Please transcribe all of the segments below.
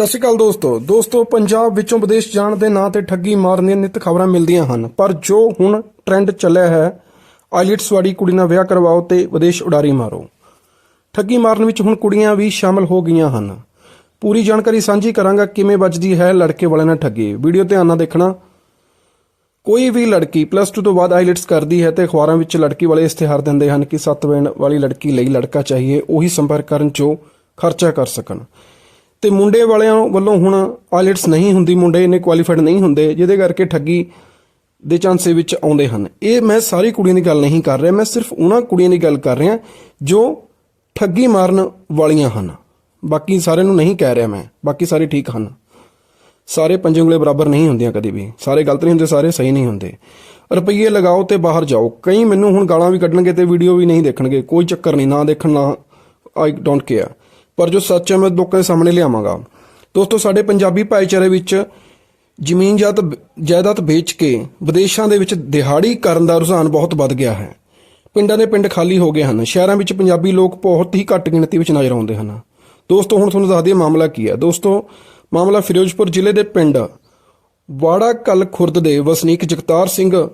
ਸਤਿ ਸ਼੍ਰੀ ਅਕਾਲ ਦੋਸਤੋ। ਦੋਸਤੋ, ਪੰਜਾਬ ਵਿੱਚੋਂ ਵਿਦੇਸ਼ ਜਾਣ ਦੇ ਨਾਂ ਤੇ ਠੱਗੀ ਮਾਰਨ ਦੀਆਂ ਨਿਤ ਖਬਰਾਂ ਮਿਲਦੀਆਂ ਹਨ। ਪਰ ਜੋ ਹੁਣ ਟ੍ਰੈਂਡ ਚੱਲਿਆ ਹੈ, ਆਈਲਟਸ ਵਾਲੀ ਕੁੜੀ ਨਾਲ ਵਿਆਹ ਕਰਵਾਓ ਤੇ ਵਿਦੇਸ਼ ਉਡਾਰੀ ਮਾਰੋ। ਠੱਗੀ ਮਾਰਨ ਵਿੱਚ ਹੁਣ ਕੁੜੀਆਂ ਵੀ ਸ਼ਾਮਲ ਹੋ ਗਈਆਂ ਹਨ। ਪੂਰੀ ਜਾਣਕਾਰੀ ਸਾਂਝੀ ਕਰਾਂਗਾ ਕਿਵੇਂ ਵੱਜਦੀ ਹੈ ਲੜਕੇ ਵਾਲਿਆਂ ਨਾਲ ਠੱਗੀ। ਵੀਡੀਓ ਧਿਆਨ ਨਾਲ ਦੇਖਣਾ। ਕੋਈ ਵੀ ਲੜਕੀ ਪਲੱਸ 2 ਤੋਂ ਬਾਅਦ ਆਈਲਟਸ ਕਰਦੀ ਹੈ ਤੇ ਅਖਬਾਰਾਂ ਵਿੱਚ ਲੜਕੀ ਵਾਲੇ ਇਸ਼ਤਿਹਾਰ ਦਿੰਦੇ ਹਨ ਕਿ ਸੱਤ ਵੈਣ ਵਾਲੀ ਲੜਕੀ ਲਈ ਲੜਕਾ ਚਾਹੀਏ, ਉਹੀ ਸੰਪਰਕ ਕਰਨ 'ਚੋਂ ਖਰਚਾ ਕਰ ਸਕਣ। ਤੇ ਮੁੰਡੇ ਵਾਲਿਆਂ ਵੱਲੋਂ ਹੁਣ ਆਇਲਟਸ ਨਹੀਂ ਹੁੰਦੀ, ਮੁੰਡੇ ਇੰਨੇ ਕੁਆਲੀਫਾਈਡ ਨਹੀਂ ਹੁੰਦੇ, ਜਿਹਦੇ ਕਰਕੇ ਠੱਗੀ ਦੇ ਚਾਂਸੇ ਵਿੱਚ ਆਉਂਦੇ ਹਨ। ਇਹ ਮੈਂ ਸਾਰੀ ਕੁੜੀਆਂ ਦੀ ਗੱਲ ਨਹੀਂ ਕਰ ਰਿਹਾ, ਮੈਂ ਸਿਰਫ ਉਹਨਾਂ ਕੁੜੀਆਂ ਦੀ ਗੱਲ ਕਰ ਰਿਹਾ ਜੋ ਠੱਗੀ ਮਾਰਨ ਵਾਲੀਆਂ ਹਨ। ਬਾਕੀ ਸਾਰਿਆਂ ਨੂੰ ਨਹੀਂ ਕਹਿ ਰਿਹਾ ਮੈਂ, ਬਾਕੀ ਸਾਰੇ ਠੀਕ ਹਨ। ਸਾਰੇ ਪੰਜੇ ਉਂਗਲੇ ਬਰਾਬਰ ਨਹੀਂ ਹੁੰਦੀਆਂ ਕਦੇ ਵੀ। ਸਾਰੇ ਗਲਤ ਨਹੀਂ ਹੁੰਦੇ, ਸਾਰੇ ਸਹੀ ਨਹੀਂ ਹੁੰਦੇ। ਰੁਪਈਏ ਲਗਾਓ ਤੇ ਬਾਹਰ ਜਾਓ। ਕਈ ਮੈਨੂੰ ਹੁਣ ਗਾਲਾਂ ਵੀ ਕੱਢਣਗੇ ਤੇ ਵੀਡੀਓ ਵੀ ਨਹੀਂ ਦੇਖਣਗੇ। ਕੋਈ ਚੱਕਰ ਨਹੀਂ, ਨਾ ਦੇਖਣ, ਨਾ ਆਈ ਡੋਂਟ ਕੇਅਰ ਪਰ ਜੋ ਸੱਚ ਹੈ, ਮੈਂ ਲੋਕਾਂ ਦੇ ਸਾਹਮਣੇ ਲਿਆਵਾਂਗਾ। ਦੋਸਤੋ, ਸਾਡੇ ਪੰਜਾਬੀ ਭਾਈਚਾਰੇ ਵਿੱਚ ਜ਼ਮੀਨ ਜਾਤ ਜਾਇਦਾਦ ਵੇਚ ਕੇ ਵਿਦੇਸ਼ਾਂ ਦੇ ਵਿੱਚ ਦਿਹਾੜੀ ਕਰਨ ਦਾ ਰੁਝਾਨ ਬਹੁਤ ਵੱਧ ਗਿਆ ਹੈ। ਪਿੰਡਾਂ ਦੇ ਪਿੰਡ ਖਾਲੀ ਹੋ ਗਏ ਹਨ। ਸ਼ਹਿਰਾਂ ਵਿੱਚ ਪੰਜਾਬੀ ਲੋਕ ਬਹੁਤ ਹੀ ਘੱਟ ਗਿਣਤੀ ਵਿੱਚ ਨਜ਼ਰ ਆਉਂਦੇ ਹਨ। ਦੋਸਤੋ, ਹੁਣ ਤੁਹਾਨੂੰ ਦੱਸਦੀ ਹਾਂ ਮਾਮਲਾ ਕੀ ਹੈ। ਦੋਸਤੋ, ਮਾਮਲਾ ਫਿਰੋਜ਼ਪੁਰ ਜ਼ਿਲ੍ਹੇ ਦੇ ਪਿੰਡ ਵਾੜਾ ਕਲ ਖੁਰਦ ਦੇ ਵਸਨੀਕ ਜਗਤਾਰ ਸਿੰਘ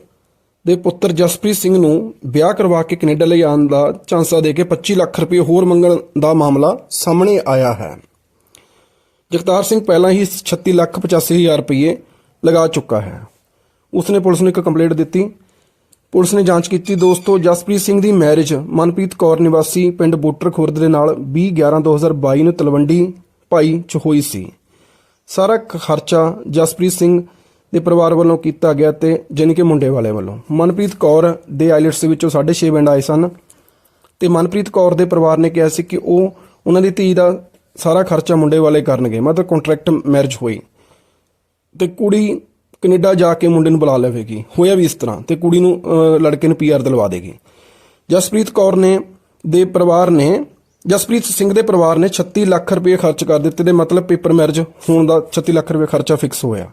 ਦੇ ਪੁੱਤਰ ਜਸਪ੍ਰੀਤ ਸਿੰਘ ਨੂੰ ਵਿਆਹ ਕਰਵਾ ਕੇ ਕੈਨੇਡਾ ਲਈ ਆਉਣ ਦਾ ਝਾਂਸਾ ਦੇ ਕੇ 25 ਲੱਖ ਰੁਪਏ ਹੋਰ ਮੰਗਣ ਦਾ ਮਾਮਲਾ ਸਾਹਮਣੇ ਆਇਆ ਹੈ। ਜਗਤਾਰ ਸਿੰਘ ਪਹਿਲਾਂ ਹੀ 36 ਲੱਖ 85 ਹਜ਼ਾਰ ਰੁਪਏ ਲਗਾ ਚੁੱਕਾ ਹੈ। ਉਸਨੇ ਪੁਲਿਸ ਨੂੰ ਇੱਕ ਕੰਪਲੇਂਟ ਦਿੱਤੀ। ਪੁਲਿਸ ਨੇ ਜਾਂਚ ਕੀਤੀ, ਦੋਸਤੋ, ਜਸਪ੍ਰੀਤ ਸਿੰਘ ਦੀ ਮੈਰਿਜ ਮਨਪ੍ਰੀਤ ਕੌਰ ਨਿਵਾਸੀ ਪਿੰਡ ਬੋਟਰ ਖੁਰਦ ਦੇ ਨਾਲ 20 11 2022 ਨੂੰ ਤਲਵੰਡੀ ਭਾਈ ਚ ਹੋਈ ਸੀ। ਸਾਰਾ ਖਰਚਾ ਜਸਪ੍ਰੀਤ ਸਿੰਘ ਦੇ ਪਰਿਵਾਰ ਵੱਲੋਂ ਕੀਤਾ ਗਿਆ ਤੇ ਜਾਣੀ ਕਿ ਮੁੰਡੇ ਵਾਲੇ ਵੱਲੋਂ। ਮਨਪ੍ਰੀਤ ਕੌਰ ਦੇ ਆਈਲੈਟਸ ਦੇ ਵਿੱਚੋਂ 6.5 ਬੈਂਡ ਆਏ ਸਨ ਤੇ ਮਨਪ੍ਰੀਤ ਕੌਰ ਦੇ ਪਰਿਵਾਰ ਨੇ ਕਿਹਾ ਸੀ ਕਿ ਉਹ, ਉਹਨਾਂ ਦੀ ਧੀ ਦਾ ਸਾਰਾ ਖਰਚਾ ਮੁੰਡੇ ਵਾਲੇ ਕਰਨਗੇ, ਮਤਲਬ ਕੰਟਰੈਕਟ ਮੈਰਿਜ ਹੋਈ। ਤੇ ਕੁੜੀ ਕੈਨੇਡਾ ਜਾ ਕੇ ਮੁੰਡੇ ਨੂੰ ਬੁਲਾ ਲਵੇਗੀ, ਹੋਇਆ ਵੀ ਇਸ ਤਰ੍ਹਾਂ ਤੇ ਕੁੜੀ ਨੂੰ ਲੜਕੇ ਨੂੰ ਪੀਆਰ ਦਿਲਵਾ ਦੇਗੀ। ਜਸਪ੍ਰੀਤ ਕੌਰ ਨੇ ਦੇ ਪਰਿਵਾਰ ਨੇ, ਜਸਪ੍ਰੀਤ ਸਿੰਘ ਦੇ ਪਰਿਵਾਰ ਨੇ 36 ਲੱਖ ਰੁਪਏ ਖਰਚ ਕਰ ਦਿੱਤੇ ਦੇ ਮਤਲਬ ਪੇਪਰ ਮੈਰਿਜ ਹੋਣ ਦਾ 36 ਲੱਖ ਰੁਪਏ ਖਰਚਾ ਫਿਕਸ ਹੋਇਆ।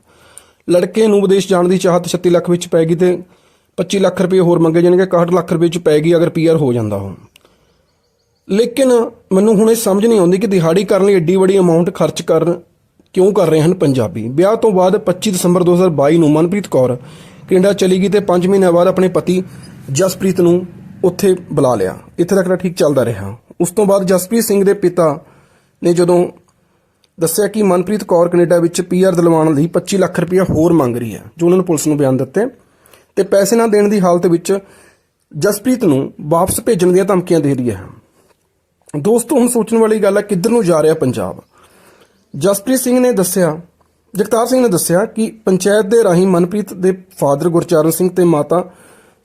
ਲੜਕੇ ਨੂੰ ਵਿਦੇਸ਼ ਜਾਣ ਦੀ ਚਾਹਤ 36 ਲੱਖ ਵਿੱਚ ਪੈ ਗਈ ਤੇ 25 ਲੱਖ ਰੁਪਏ ਹੋਰ ਮੰਗੇ ਜਾਣਗੇ 61 ਲੱਖ ਰੁਪਏ 'ਚ ਪੈ ਗਈ ਅਗਰ ਪੀਆਰ ਹੋ ਜਾਂਦਾ ਉਹ। ਲੇਕਿਨ ਮੈਨੂੰ ਹੁਣ ਇਹ ਸਮਝ ਨਹੀਂ ਆਉਂਦੀ ਕਿ ਦਿਹਾੜੀ ਕਰਨ ਲਈ ਏਡੀ ਵੱਡੀ ਅਮਾਉਂਟ ਖਰਚ ਕਰਨ ਕਿਉਂ ਕਰ ਰਹੇ ਹਨ ਪੰਜਾਬੀ। ਵਿਆਹ ਤੋਂ ਬਾਅਦ 25 ਦਸੰਬਰ 2022 ਨੂੰ ਮਨਪ੍ਰੀਤ ਕੌਰ ਕੈਨੇਡਾ ਚਲੀ ਗਈ ਤੇ 5 ਮਹੀਨਿਆਂ ਬਾਅਦ ਆਪਣੇ ਪਤੀ ਜਸਪ੍ਰੀਤ ਨੂੰ ਉੱਥੇ ਬੁਲਾ ਲਿਆ। ਇੱਥੇ ਤੱਕ ਠੀਕ ਚੱਲਦਾ ਰਿਹਾ। ਉਸ ਤੋਂ ਬਾਅਦ ਜਸਪ੍ਰੀਤ ਸਿੰਘ ਦੇ ਪਿਤਾ ਨੇ ਜਦੋਂ ਦੱਸਿਆ ਕਿ ਮਨਪ੍ਰੀਤ ਕੌਰ ਕੈਨੇਡਾ ਵਿੱਚ ਪੀਆਰ ਦਿਲਵਾਉਣ ਲਈ 25 ਲੱਖ ਰੁਪਇਆ ਹੋਰ ਮੰਗ ਰਹੀ ਹੈ, ਜੋ ਉਹਨਾਂ ਨੇ ਪੁਲਿਸ ਨੂੰ ਬਿਆਨ ਦਿੱਤੇ। ਤੇ ਪੈਸੇ ਨਾ ਦੇਣ ਦੀ ਹਾਲਤ ਵਿੱਚ ਜਸਪ੍ਰੀਤ ਨੂੰ ਵਾਪਸ ਭੇਜਣ ਦੀਆਂ ਧਮਕੀਆਂ ਦੇ ਰਹੀ ਹੈ ਦੋਸਤੋ, ਹੁਣ ਸੋਚਣ ਵਾਲੀ ਗੱਲ ਹੈ ਕਿੱਧਰ ਨੂੰ ਜਾ ਰਿਹਾ ਪੰਜਾਬ। ਜਸਪ੍ਰੀਤ ਸਿੰਘ ਨੇ ਦੱਸਿਆ, ਜਗਤਾਰ ਸਿੰਘ ਨੇ ਦੱਸਿਆ ਕਿ ਪੰਚਾਇਤ ਦੇ ਰਾਹੀਂ ਮਨਪ੍ਰੀਤ ਦੇ ਫਾਦਰ ਗੁਰਚਰਨ ਸਿੰਘ ਤੇ ਮਾਤਾ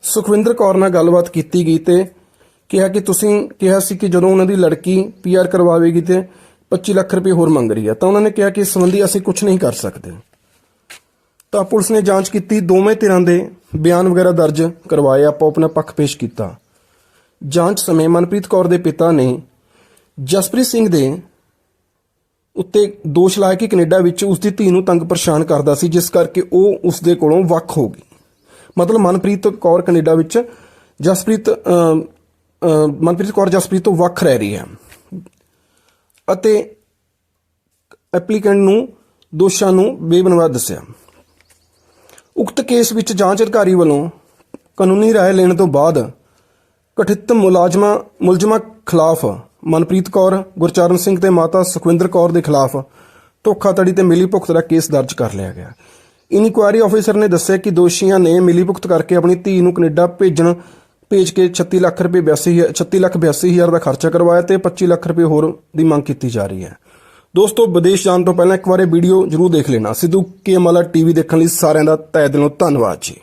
ਸੁਖਵਿੰਦਰ ਕੌਰ ਨਾਲ ਗੱਲਬਾਤ ਕੀਤੀ ਗਈ ਤੇ ਕਿਹਾ ਕਿ ਤੁਸੀਂ ਕਿਹਾ ਸੀ ਕਿ ਜਦੋਂ ਉਹਨਾਂ ਦੀ ਲੜਕੀ ਪੀਆਰ ਕਰਵਾਵੇਗੀ ਤੇ 25 ਲੱਖ ਰੁਪਏ ਹੋਰ ਮੰਗ ਰਹੀ ਹੈ ਤਾਂ ਉਹਨਾਂ ਨੇ ਕਿਹਾ ਕਿ ਇਸ ਸੰਬੰਧੀ ਅਸੀਂ ਕੁਝ ਨਹੀਂ ਕਰ ਸਕਦੇ। ਤਾਂ ਪੁਲਿਸ ਨੇ ਜਾਂਚ ਕੀਤੀ, ਦੋਵੇਂ ਧਿਰਾਂ ਦੇ ਬਿਆਨ ਵਗੈਰਾ ਦਰਜ ਕਰਵਾਏ, ਆਪੋ ਆਪਣਾ ਪੱਖ ਪੇਸ਼ ਕੀਤਾ। ਜਾਂਚ ਸਮੇਂ ਮਨਪ੍ਰੀਤ ਕੌਰ ਦੇ ਪਿਤਾ ਨੇ ਜਸਪ੍ਰੀਤ ਸਿੰਘ ਦੇ ਉੱਤੇ ਦੋਸ਼ ਲਾਇਆ ਕਿ ਕੈਨੇਡਾ ਵਿੱਚ ਉਸ ਦੀ ਧੀ ਨੂੰ ਤੰਗ ਪਰੇਸ਼ਾਨ ਕਰਦਾ ਸੀ, ਜਿਸ ਕਰਕੇ ਉਹ ਉਸ ਦੇ ਕੋਲੋਂ ਵੱਖ ਹੋ ਗਈ। ਮਤਲਬ ਮਨਪ੍ਰੀਤ ਕੌਰ ਕੈਨੇਡਾ ਵਿੱਚ ਜਸਪ੍ਰੀਤ ਮਨਪ੍ਰੀਤ ਕੌਰ ਜਸਪ੍ਰੀਤ ਤੋਂ ਵੱਖ ਰਹਿ ਰਹੀ ਹੈ। ਅਤੇ ਐਪਲੀਕੈਂਟ ਨੂੰ, ਦੋਸ਼ਾਂ ਨੂੰ ਬੇਬੁਨਿਆਦ ਦੱਸਿਆ। ਉਕਤ ਕੇਸ ਵਿੱਚ ਜਾਂਚ ਅਧਿਕਾਰੀ ਵੱਲੋਂ ਕਾਨੂੰਨੀ ਰਾਏ ਲੈਣ ਤੋਂ ਬਾਅਦ ਕਥਿਤ ਮੁਲਾਜ਼ਮਾਂ, ਮੁਲਜ਼ਮਾਂ ਖਿਲਾਫ ਮਨਪ੍ਰੀਤ ਕੌਰ, ਗੁਰਚਰਨ ਸਿੰਘ ਤੇ ਮਾਤਾ ਸੁਖਵਿੰਦਰ ਕੌਰ ਦੇ ਖਿਲਾਫ ਧੋਖਾਧੜੀ ਤੇ ਮਿਲੀਭੁਗਤ ਦਾ ਕੇਸ ਦਰਜ ਕਰ ਲਿਆ ਗਿਆ। ਇਨਕੁਆਇਰੀ ਆਫੀਸਰ ਨੇ ਦੱਸਿਆ ਕਿ ਦੋਸ਼ੀਆਂ ਨੇ ਮਿਲੀਭੁਗਤ ਕਰਕੇ ਆਪਣੀ ਧੀ ਨੂੰ ਕੈਨੇਡਾ ਭੇਜਣ ਭੇਜ ਕੇ 36 ਲੱਖ ਰੁਪਏ 82 36 ਲੱਖ 82 ਹਜ਼ਾਰ ਦਾ ਖਰਚਾ ਕਰਵਾਇਆ ਤੇ 25 ਲੱਖ ਰੁਪਏ ਹੋਰ ਦੀ ਮੰਗ ਕੀਤੀ ਜਾ ਰਹੀ ਹੈ। ਦੋਸਤੋ, ਵਿਦੇਸ਼ ਜਾਣ ਤੋਂ ਪਹਿਲਾਂ ਇੱਕ ਵਾਰ ਇਹ ਵੀਡੀਓ ਜ਼ਰੂਰ ਦੇਖ ਲੈਣਾ। ਸਿੱਧੂ ਕੇ ਅਮਲਾ ਟੀਵੀ ਦੇਖਣ ਲਈ ਸਾਰਿਆਂ ਦਾ ਤਹਿ ਦਿਲੋਂ ਧੰਨਵਾਦ ਜੀ।